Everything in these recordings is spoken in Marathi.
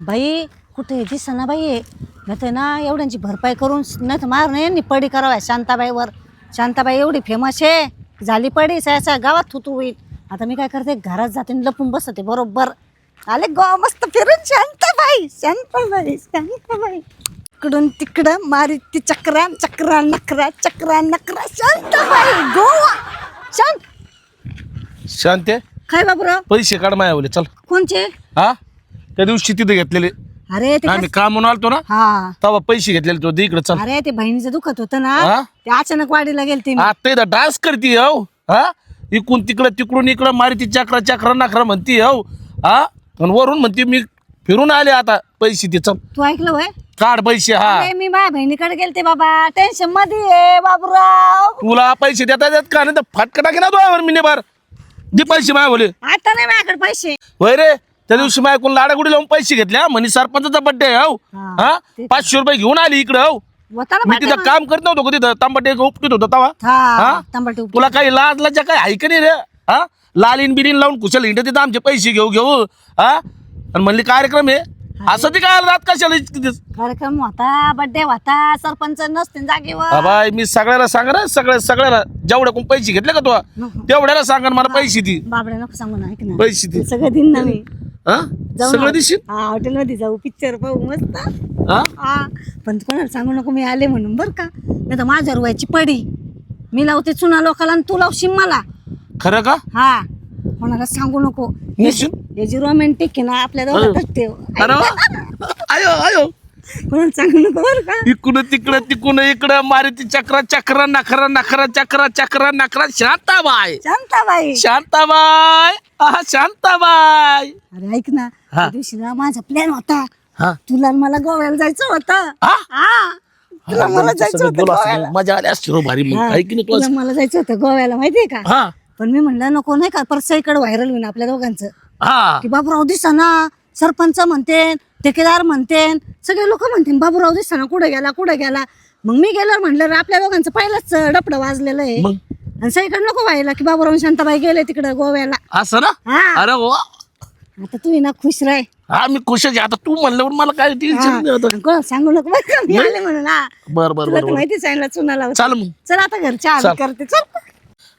बाई कुठे दिसना बाई नाही तर ना एवढ्यांची भरपाई करून नाही तर मार नाही पडी कराव्या शांताबाईवर. शांताबाई एवढी फेमस आहे. झाली पडी सह्याच्या गावात थुतू होईल. आता मी काय करते घरात जाते आणि लपून बसते बरोबर. आले गाव मस्त फिरून शांताबाई शांताबाई शांताबाई. इकडून तिकडं मारी ती चक्रा चक्रा नकरा चक्रा नकरा शांताबाई गोवा. शांत. शांत आहे? काय बाबूराव? पैसे काढ मायावले चल. कोणचे? हा? त्या दिवशी तिथे घेतलेले. अरे ते आम्ही काम म्हणून आलतो ना हा. तेव्हा पैसे घेतलेले तो इकडे चल. अरे ते बहिणीचं दुखत होतं ना हा? ते अचानक वाडीला गेलते मी. आता इथं डान्स करते हो. हा? इकडून तिकडं तिकडून इकडं मारी ती चक्रा चक्रा नखरा म्हणती हो. हा? आणि वरून म्हणते मी फिरून आले आता पैसे दे चल. तू ऐकलं वय काढ पैसे हा. अरे मी माझ्या बहिणीकडे गेलते बाबा टेन्शनमध्ये आहे बाबूराव. तुला पैसे देता येतात का नाही तर फाटका टाके ना तो मिने बार दे पैसे मायावले. आता नाही माझ्याकडे पैसे. होय रे. त्या दिवशी माझ्याकडून लाडागुडी लावून पैसे घेतले हा म्हणे सरपंचाचा बड्डे आहे हो हा. हा पाचशे रुपये घेऊन आली इकडं हो मी तिथं. काम करत नव्हतो का तिथं तांबटे उपटीत होतो तवा हा हा? तांबट उपटी. तुला काही लाज लाजा काय आहे का नाही रे हा लालीन बिलीन लावून कुशल हिंड तिथं आमचे पैसे घेऊ घेऊ हा आणि म्हणली कार्यक्रम आहे असं ते काय रात कशाला इतकीच? कार्यक्रम होता बर्थडे होता सरपंच नसते जागेवर बाबा मी सगळ्याला सांग ना सगळ्या सगळ्याला जेवढ्या कोण पैसे घेतले का तू नको. तेवढ्याला सांगा ना मला पैसे दे बाबड्या नको सांगू ना ऐक ना पैसे दे सगळं दिन ना मी हा? जाऊ सगळं दिशील? हा हॉटेलमध्ये जाऊ पिक्चर पाहू मस्त. हा? हा. पण कोणाला सांगू नको मी आले म्हणून बरं का? नाही तर माझ्या रुवायची पडी. मी लावते चुना लोकाला आणि तू लावशील मला. खरं का? हा. कोणाला सांगू नको. हे जी रोमॅन्टिक आहे ना आपल्या दोघातच ठेव. अरे वा. आयो आयो सांगू नको बरं का? इकडं तिकडं तिकडून इकडं मारी ती चक्रा चक्रा नखरा नखरा चक्रा चक्रा नखरा. शांताबाई. शांताबाई. शांताबाई. आहा शांताबाई. अरे ऐक ना. त्या दिवशी ना माझा प्लॅन होता. हा. तुला आणि मला गोव्याला जायचं होतं. हा? हा. तुला मला जायचं होतं बोला गोव्याला. मजा आली असती रो भारी. मग हा, आहे की नाही तुला तुला मला जायचं होतं गोव्याला माहितीये का? हा. पण मी म्हणलं नको नाही का? परत इकडे व्हायरल होईन आपल्या दोघांचं. हा. की बाबूराव दिसाना सरपंच म्हणते ठेकेदार म्हणते सगळे लोक म्हणते बाबूराव दिसाना कुठे गेला कुठे गेला? मग मी गेल्यावर म्हणलं रे, आपल्या दोघांचं पहिलंच डपडं वाजलेलं आहे. मग? आणि सगळीकडे नको व्हायला की बाबूराव शांताबाई गेले तिकडे गोव्याला. असं ना? हा. अरे वा. आता तू ना खुश राह. हा मी खुशच आहे. आता तू म्हणल्यावर मला काय टेन्शन नाही सांगू नको बरं का? मी आले म्हणून हा. बर बर तुला बर तर माहिती सांगितलं चुनाला चाल मग. चल आता घरच्या चल. करते. चल.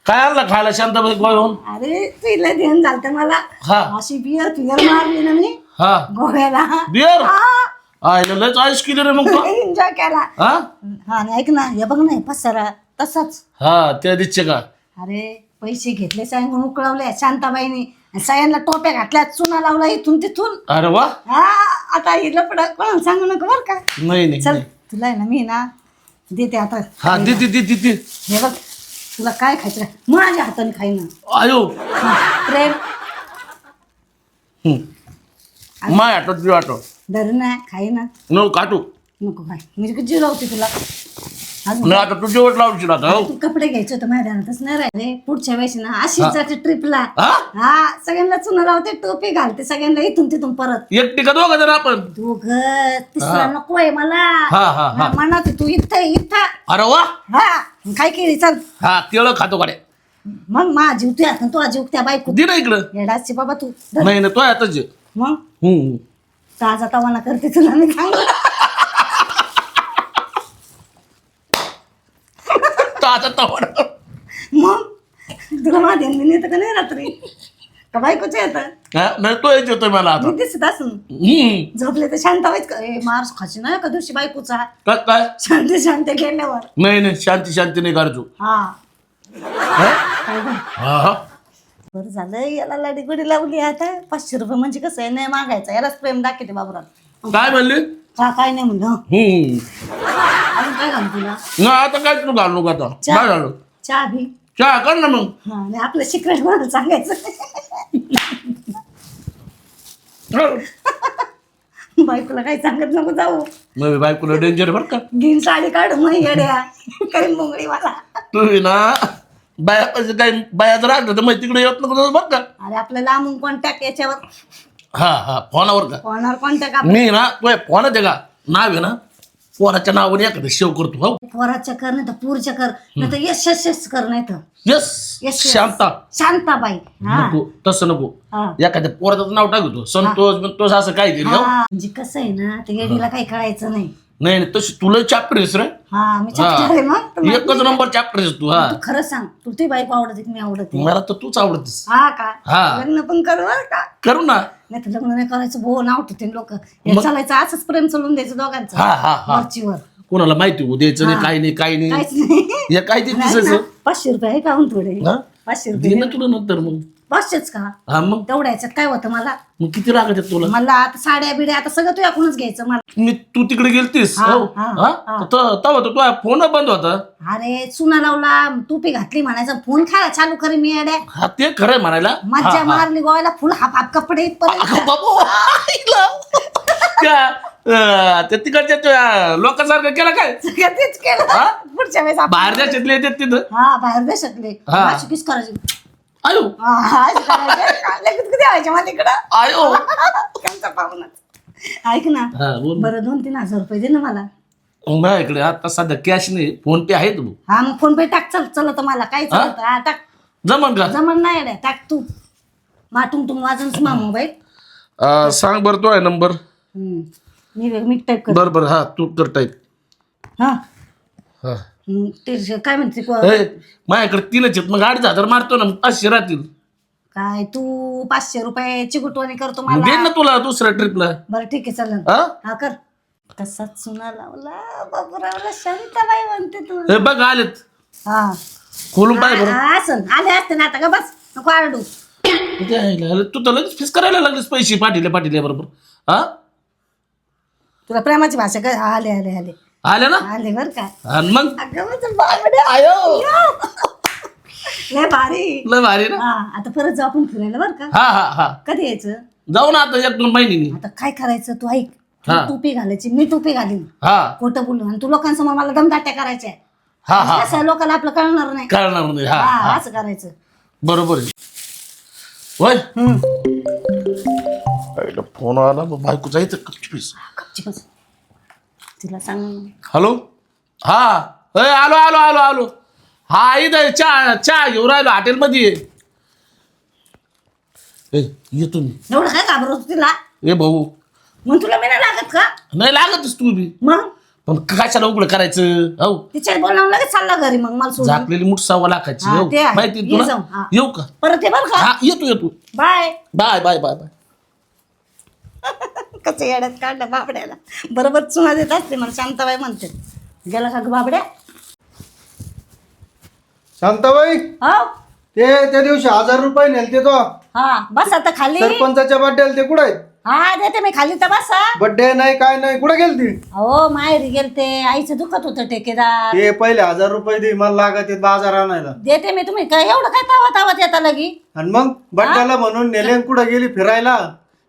काय आणलं खायला शांताबाई गोव्याहून? अरे तुला ध्यान झालं मला. हा. अशी बियर फियर मारली ना मी. हा. गोव्याला. बिअर? आयला लयच आयुष केली रे मग तू. एन्जॉय केला. हा? हा आणि ऐक ना हे बघ ना हे पसारा तसाच. हा त्या दिसचे का? अरे पैसे घेतले सांगून उकळवले शांताबाईने. आणि सगळ्यांना टोप्या घातल्या चुना लावला इथून तिथून. अरे वा. हा आता ही लपड कोणाला सांगू नको बरं का? नाही नाही चल नाही. तुला आहे ना मी ना देते आता. हा दे दे दे दे दे. हे बघ तुला काय खायचं? माझ्या हाताने खाई ना. आयो. प्रेम. हम्म. माय आठवत तुझ्या आठवत धर ना खाई ना. नो काटू नको खाय म्हणजे जिरवते तुला? अजून नाही आता तुझ्या वट लावशील आता हो. तू कपडे घ्यायचे होते माझ्या ध्यानातच नाही राहिले. पुढच्या वेळेस ना अशीच जाते ट्रिपला हा? हा सगळ्यांना चुना लावते टोपी घालते सगळ्यांना इथून तिथून परत. एकटी का दोघं जण आपण? दोघ. तिसरा नको आहे मला. हा हा हा. म्हणत तू इथं आहे, इथं. अरे वा. हा काय केली चल. हा केळं खातो काडे मग मा जीव हातून तुझा जीव त्या बायको. दे ना इकडं. येडाची बाबा तू धर. नाही ना तो आताच मग? हम्म. ताजा तवाना करते तुला मी सांगू तो आता तवड मग? तुला माझ्या येतं का नाही रात्री? का बायकोच येतं? हा? नाही तो येत येतोय मला आता. मी दिसत असून. हम्म. झोपले तर शांत व्हायच का? ए मार्स खाची ना का दिवशी बायकोचा? काय काय? शांत शांत गेल्यावर. नाही नाही शांती शांती नाही करायचो हा. हा? हा हा. बरं झालं याला लाडी गुडी लावली आता. पाचशे रुपये म्हणजे कसं आहे नाही मागायचं. यालाच प्रेम दाखवते बाबूराव. काय म्हणले? हा काय नाही म्हणलं. हम्म. अजून काय घालू तुला? ना आता काय तू घालू नको आता? काय झालं चहा बी. चहा कर ना मग. हा आणि आपलं सिक्रेट कोणाला सांगायचं. बायकोला काही सांगत नको जाऊ. नवी बायकोला डेंजर बरं का? घेईन साडी काढू मग येड्या. काही मुंगळी मला. तुम्ही ना. बाया काही बाया जर राहिलं तर मग तिकडे येत नको बरं का. अरे आपलं लांबून कॉन्टॅक्ट याच्यावर. हा हा फोनावर का? फोनवर कॉन्टॅक्ट मी ना तो फोन आहे का? नाव आहे ना पोराच्या नावाने एखादं शेव करतो हो. पोराच्या कर नाही तर पूरच्या कर नाही तर यश यश यश कर नाही तर yes Yes, yes. Shanta. Shantabai. हा. नको तसं नको. हा. एखाद्या पोराचं नाव टाकतो संतोष बिंतोष असं काय तरी हो. हा, म्हणजे कसं आहे ना ते येडीला काही कळायचं नाही. नाही नाही तशी तुला चॅप्टर आहेस रे. हा मी चपटी आहे मग. तर मग एकच नंबर चॅप्टर आहेस तू हा. तू खरं सांग तुला ती बायको आवडते की मी आवडते? मला तर तूच आवडतीस. हा का? हा. लग्न पण कर बरं का. करू ना. नाही तर लग्न नाही करायचं भो नाव ठेवते लोक. हे चालायचं असंच प्रेम चलून द्यायचं दोघांचं. हा हा हा. वरचीवर कोणाला माहिती हो द्यायचं नाही काही नाही काही नाही. काहीच नाही. हे काय ते दिसायचं ना, पाचशे रुपये आहे का हून थोडे? हा? पाचशे रुपये दे ना तुला नंतर मग. पाचशेच का? हा मग? तेवढ्या याच्यात काय होतं मला? मग किती लागत आहेत तुला? मला आता साड्या बिड्या आता सगळं तू याकडूनच घ्यायचं मला. मी तू तिकडे गेलतीस? हा, हो? हा, हा? हा. त- तेव्हा तर तुझा फोन बंद होता. अरे चुना लावला टोपी घातली म्हणायचं फोन खायला चालू करी मी येड्या. हा ते खरंय म्हणायला. मज्जा मारली गोव्याला फुल हाफ हाफ कपडे इथपर्यंत. अगं बाबू, आईला. त्या अं, त्या तिकडच्या लोकांसारखं केलं काय? सगळं तेच केलं. हा? पुढच्या वेळेस आपण- बाहेर देशातले येतात तिथं? हा बाहेर देशातले. हा. किस करायची. आयो हा, हा, करायचं. लगेच कधी व्हायच्या मला इकडं आयो. त्यांचा पाहुणा. ऐक ना. हा बोल. बरं दोन तीन हजार रुपये दे ना मला. मग माझ्याकडे आता सध्या कॅश नाही फोन पे आहे तू हा मग फोन पे टाक चल चलत मला. काय चालत? हा टाक. जमन का? जमन नाही रे टाक तू. माटून तुम वाजून मा मोबाईल. अं, सांग बरं तो आहे नंबर हम्म. मी मी टाईप कर बरं बरं हा तू कर टाईप हा. हा. ते श- काय म्हणते को- ए, माझ्याकडे तीनच आहेत. मग अडीच हजार मारतो ना मग पाचशे राहतील. काय तू पाचशे रुपयाची गुटवणी करतो मग ना तुला दुसऱ्या ट्रिपला बरं ठीक आहे चालेल हा? हा कर. तसाच चुना लावला बाबूरावला शांताबाई म्हणते तू. हे बघ आलेत. हा. खोलून पाय बरं. हा, असं आले असते ना आता का बस. नको आरडू. किती आहे? अरे तू तर लगेच फीस करायला लागलीस पैसे पाठीले पाठीले बरोबर. हा? तुला प्रेमाची भाषा काय आले आले आले. आले ना? आले बर का? आणि मग? अगं माझं बाबड्या. आयो! लय भारी. लय भारी ना? हा आता परत जाऊ आपण फिरायला बर का? हा हा हा. कधी यायचं? जाऊ ना आता एक दोन महिन्यानी. आता काय करायचं तू ऐक. तू हा. टोपी घालायची मी टोपी घालीन. हा. खोटं बोलू आणि तू लोकांसमोर मला दमदाट्या करायच्या. हा हा. लोकांना आपलं कळणार नाही. कळणार नाही हा हा हा. असं करायचं. बरोबर आहे. होय? हम्म. आईला फोन आला मग बायको जायचं गपची बस तिला सांग हॅलो हा अय आलो आलो आलो आलो हा इथं चहा चहा घेऊन राहिलो हॉटेलमध्ये ये. ए येतो मी एवढं काय घाबरत तिला ए भाऊ मग तुला मी नाही लागत का नाही लागतच तू बी मग पण कशाला उघड करायचं हो तिच्या बोलणं लगेच चालला घरी मग मला सोडून झाकलेली मुठ सव्वा लाखाची हा, हो ते आहे. माहिती आहे ये तुला जाऊ, हा. येऊ का परत ये बरं का हा येतो येतो bye bye bye bye bye कसं येड्यात काढलं बाबड्याला. बरोबर चुना देत असते मला शांताबाई म्हणते. गेला का ग बाबड्या? शांताबाई? हो. ते त्या दिवशी हजार रुपये नेलते तो. हा बस आता खाली. सरपंचाच्या बड्डेला ते कुठे आहेत? हा देते मी खाली तर बसा बड्डे नाही काय नाही कुठे गेलती? हो माहेरी गेलते. आईचं दुखत होतं ठेकेदार. ते पहिले हजार रुपये दे मला लागत आहेत बाजार आणायला. देते मी तुम्ही काय एवढं काय तावा तावत येता लगी? आणि मग बड्डेला म्हणून नेले कुठे गेली फिरायला?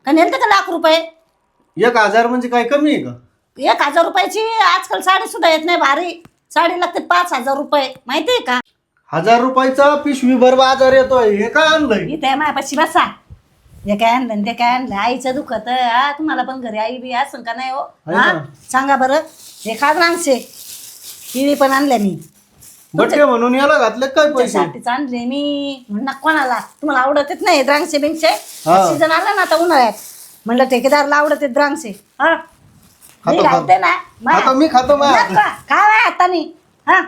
का नेलते का लाख रुपये. एक हजार म्हणजे काय कमी आहे का? एक हजार रुपयाची आजकाल साडी सुद्धा येत नाही भारी. साडी लागते पाच हजार रुपये. माहितीये का? हजार रुपयाचा पिशवी भर बाजार येतोय. हे काय आणलंय? इथे माझ्यापाशी बसा. हे काय आणलं आणि ते काय आणलं आईचं दुखत हा तुम्हाला पण घरी आई बी असं का नाही हो? आहे हा? ना. सांगा बरं. हे खात रांगशे किळी पण आणल्या मी. बड्डे म्हणून याला घातले काय पैसे? त्यासाठीच आणले मी. म्हणणार कोणाला? तुम्हाला आवडतच नाही द्रांगशे बिंगशे? हा. सीझन आला ना आता उन्हाळ्यात. म्हणलं ठेकेदारला आवडत द्रांगशे. हा. मी खातो, घालते ना. आता मी खातो. काय हाताने. हा.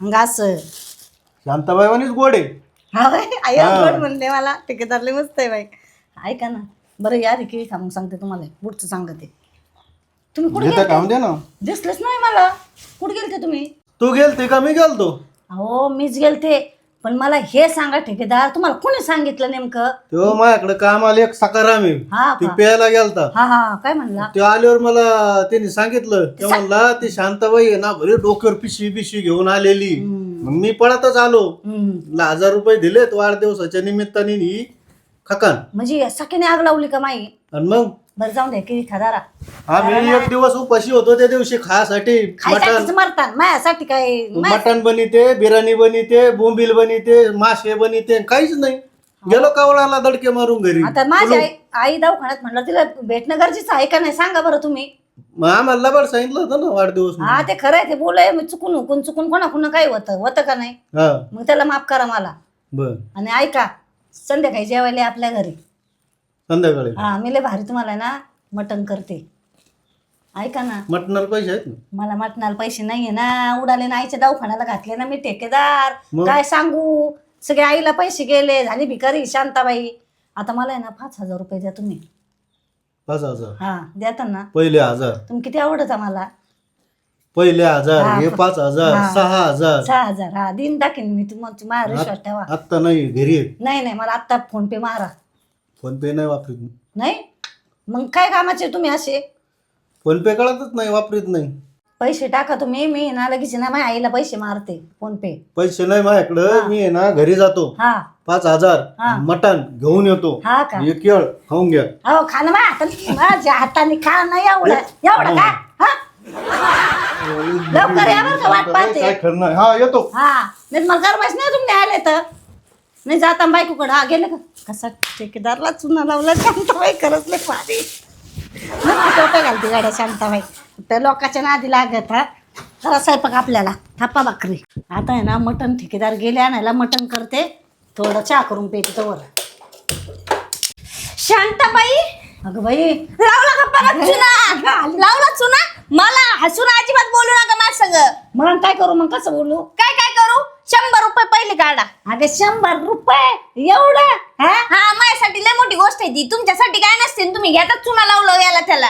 मग असं. शांताबाई वाणीच गोड आहे. हा बाई, आई हा. आवड म्हणले मला. ठेकेदारले मस्त आहे बाई. ऐका ना. बरं या रे किळी खा मग सांगते तुम्हाला. पुढचं सांगते. तुम्ही कुठे घेता गेलते? खाऊन दे ना? दिसलेच नाही मला. कुठे गेलते तुम्ही? तू गेलते का? मी गेलतो. अहो मीच गेलते. पण मला हे सांगा ठेकेदार तुम्हाला कोणी सांगितलं नेमकं? तेव्हा माझ्याकडे काम आले एक सकाराम आहे. हा ती का? प्यायला गेलता. हा हा काय म्हणला? ते आल्यावर मला त्यांनी सांगितलं. ते म्हणला ती शांताबाई आहे ना भले डोक्यावर पिशवी पिशवी घेऊन आलेली. मग मी पळतच आलो. हम्म. मला हजार रुपये दिले तो वाढदिवसाच्या निमित्ताने ही खकान. म्हणजे सखीने आग लावली का माई? आणि मग? बरं जाऊन द्या किती खदारा आम्ही एक दिवस उपाशी होतो त्या दिवशी खायासाठी. मटण. खायसाठीच मरतात माझ्यासाठी काय? मा- मटण बनिते बिर्याणी बनिते बोंबील बनिते मासे बनिते काहीच नाही. गेलो कावळाला दडके मारून घरी. आता माझी आई आई दवाखान्यात म्हणलं तिला भेटणं गरजेचं आहे का नाही सांगा बरं तुम्ही. मग आम्हाला लबाड सांगितलं होतं ना वाढदिवस म्हणून. हा ते खरं आहे ते बोलय मी चुकून हुकून चुकून कोणाकुणं काय होतं होतं का नाही? हा. मग त्याला माफ करा मला. बर. आणि ऐका संध्याकाळी जेवायला या आपल्या घरी. संध्याकाळी. हा मी लय भारी तुम्हाला ना मटण करते. ऐका ना. मटणाला पैसे आहेत ना? मला मटणाला पैसे नाहीये ना. उडाले ना आईच्या दवाखान्याला घातले ना मी ठेकेदार. मग? काय सांगू? सगळे आईला पैसे गेले. झाली भिकारी शांताबाई. आता मला आहे ना पाच हजार रुपये द्या तुम्ही. पाच हजार? हा देता ना पहिले हजार. तुम्ही किती आवडत मला? पहिले हजार हा, हे प- पाच हजार हा. सहा हजार. सहा हजार. हा दिन टाकेन मी तुम्हाला माझ्या विश्वास ठेवा. आत्ता नाही घरी आहेत नाही नाही मला आत्ता फोन पे मारा. फोन पे नाही वापरीत मी. नाही? मग काय कामाचे तुम्ही असे? फोन पे कळतच नाही वापरीत नाही. पैसे टाका तुम्ही मी ना लगेच ना माझ्या आईला पैसे मारते फोन पे पैसे नाही माझ्याकडं मी आहे ना घरी जातो. हा. पाच हजार. मटण घेऊन येतो. हा का? एक केळ खाऊन घ्या. हो खा ना माझ्या हाताने माझ्या हाताने खा ना एवढं एवढं का हा. लवकर या बरं का वाट पाहते. काय हा येतो. हा. नाही मला गरमाच नाही तुम्ही आले तर? नाही जाता बायकोकडं हा गेले का? कसा ठेकेदारला चुना लावला शांताबाई करत नाही पाणी टोप्या घालते गाड्या शांताबाई त्या लोकांच्या नादी लागत हा? जरा स्वयंपाक आपल्याला. थापा भाकरी. आता आहे ना मटण ठेकेदार गेले आणायला मटण करते. थोडं चहा करून पेते तर शांताबाई अगं बाई लावला का परत चुना? लावला चुना? मला हसून अजिबात बोलू नका माझ संग. मग काय करू मग कसं बोलू? काय शंभर रुपये पहिले काढा. अगं शंभर रुपये? एवढं? हा? हा माझ्यासाठी लय मोठी गोष्ट आहे ती. तुमच्यासाठी काय नसते तुम्ही घेतात चुना लावलं याला त्याला.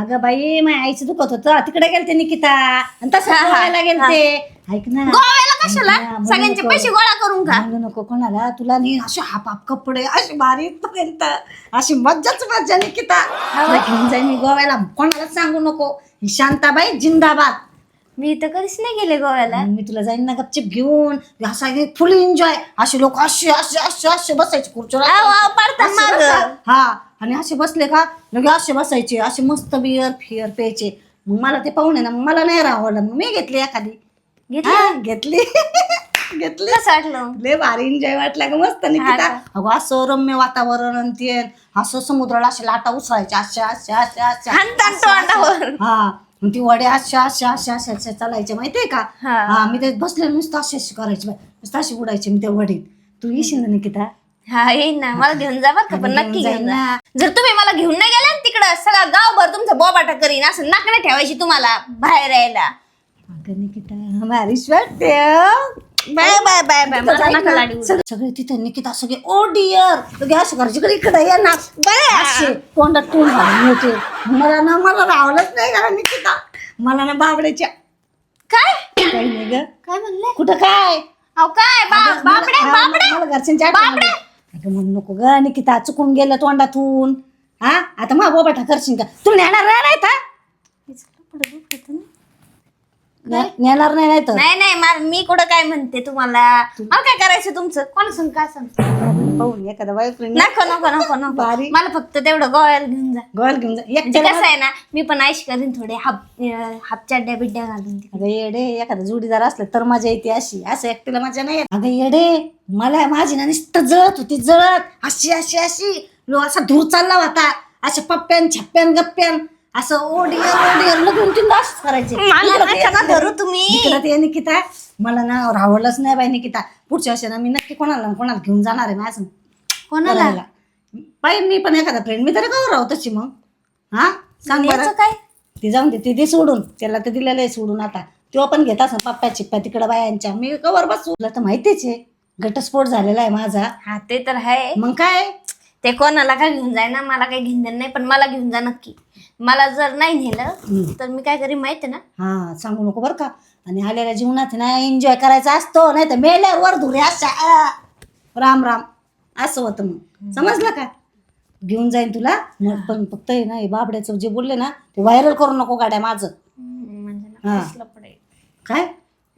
अगं बाई माझ्या आईचं दुखत होतं. तिकडे गेलते निकिता. आणि तसं हा, हा, गोव्याला गेलते. ऐक ना. गोव्याला कशाला? ऐक ना, म्हणू सगळ्यांचे नको. पैसे गोळा करून का म्हणू नको कोणाला. तुला नाही असे हाप हाप कपडे अशी भारी पर्यंत अशी मज्जाच मज्जा निकिता. तुला घेऊन जाईन मी गोव्याला. कोणाला सांगू नको. ही शांताबाई जिंदाबाद. मी तर कधीच नाही गेले गोव्याला. मी तुला जाईन ना गपचिप घेऊन. असा फुल एन्जॉय असे लोक असे असे असे असे बसायचे खुर्चीवर. आव, आव, पडतात असे मागं. बसा. हा आणि असे बसले का लगे असे बसायचे असे मस्त बियर फिअर प्यायचे. मग मला ते पाहुणे ना मग मला नाही राहवलं मग मी घेतली एखादी. घेतली? हा, घेतली. घेतली. कसं वाटलं? लय भारी एन्जॉय वाटला का मस्त निकिता. अगो असं रम्य वातावरण आणि ते असं समुद्राला असे लाटा उसळायच्या अशा अशा अशा अशा. हाणतान तोंडावर हा. मग ती वड्या अशा अशा अशा अशा अशा चालायच्या माहितीये का हा. हा मी ते बसले नुसतं अशी अशी करायची बाई. नुसतं अशी उडायची मी त्या वडीत तू येशील ना निकिता हा येईन ना मला घेऊन जा बरं का पण नक्की घेऊन जा. जर तुम्ही मला घेऊन नाही गेला तिकडं सगळा गावभर तुमचं बोबाटा करीन असं नाकडे ठेवायची तुम्हाला बाहेर यायला अगं निकिता वाटते बाय बाय बाय बाय. मला नका लाडी. उडवू. सगळे सगळे तिथे निकिता सगळे ओ डिअर सगळे असं करायचे इकडे ये ना. असे तोंडात तोंड घालून होते मला ना मला रावलंच नाही का निकिता? मला ना बाबड्याच्या काय? काही नाही ग. काय म्हणले? कुठं काय? अहो काय? बा- मला- बापडे बापडे मला घरच्यांच्या. अगं म्हणू नको ग निकिता चुकून गेलं तोंडातून. हा? आता मग बोबाटा करशील का? तू नेणार नाही तर ने- नेणार नाही नाही तर नाही नाही मा- मी कुठं काय म्हणते तुम्हाला? मला काय करायचं तुमचं? कोण सांग काय सांग? पाहून एखादा बॉयफ्रेंड नको नको नको नको. मला फक्त तेवढं गोव्याला घेऊन जा. गोल घेऊन जा. एक म्हणजे कसं आहे ना मी पण आईश करीन थोडे हाफ अं, हाफ चड्ड्या बिड्ड्या घालून तिकडे. अगं येडे एखादा जोडीदार असलं तर मजा येते अशी. असं एकटीला मजा नाही येत. अगं येडे मला माझी ना नुसतं जळत होती जळत. अशी अशी अशी. लो असा धूर चालला होता. अशा पप्प्यान छप्प्यान गप्प्यान. असं ओडियर ओडियर लगून तीन असं करायचे. मला नका ना धरू तुम्ही. इकडं ते निकिता मला ना रावलंच नाही बाई निकिता. पुढच्या वर्षी ना मी नक्की कोणाला ना कोणाला घेऊन जाणार आहे माझं कोणाला. बाई मी पण एखादा फ्रेंड मी तरी का राहू तशी मग? हा? सांग बरं याचं काय? ती जाऊन दे ती दे सोडून. त्याला तर दिलेलं आहे सोडून आता. तो पण घेत असं पप्प्या चिप्प्या तिकडं बायांच्या. मी कवर बसू तुला तर माहितीच आहे. घटस्फोट झालेला आहे माझा. हा ते तर आहे. मग काय? ते कोणाला काय घेऊन जाय ना मला काही घेऊन देणं नाही पण मला घेऊन जा नक्की. मला जर नाही नेलं तर मी काय करीन माहिती ना? हा सांगू नको बरं का. आणि आलेल्या जीवनात ना एन्जॉय करायचा असतो नाही तर मेल्यावर वर धुरे अशा आ. राम राम. असं होतं मग. समजलं का? घेऊन जाईन तुला. मग पण फक्त आहे ना हे बाबड्याचं जे बोलले ना ते व्हायरल करू नको गाड्या माझं. म्हणजे ना हा. कसलं पडेल. काय?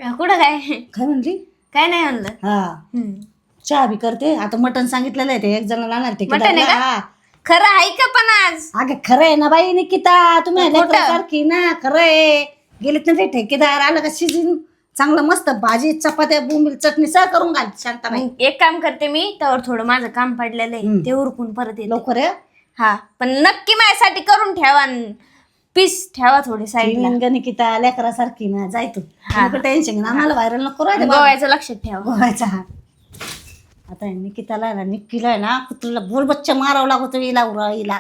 कुठं काय? काय म्हणली? काय नाही म्हणलं हा. हम्म. चहा बी करते. आता मटण सांगितलेलं आहे ते. एक जण आणणार ते. मटण आहे का? हा. खरं आहे का पण आज? अगं खरं आहे ना बाई निकिता. तुम्ही? सारखी ना खरं आहे. गेलेत ना ते ठेकेदार आलं का शिजून? चांगलं मस्त भाजी चपात्या बोंबील चटणी सह करून घाल शांताबाई एक काम करते मी तर थोडं माझं काम पडलेलं आहे. ते उरकून परत येते. लवकर ये हा पण नक्की माझ्यासाठी करून ठेवा. पीस ठेवा थोडी साईडला गणिकिता लेकरासारखी ना जाय तू. टेन्शन आम्हाला व्हायरल नको बाबा. गोव्याचं लक्षात ठेवा. गोवायचा हा. आता निकिताला ना निक्कीला आहे ना तुला बोलबच्चा मारावं लागतो हिला उरा हिला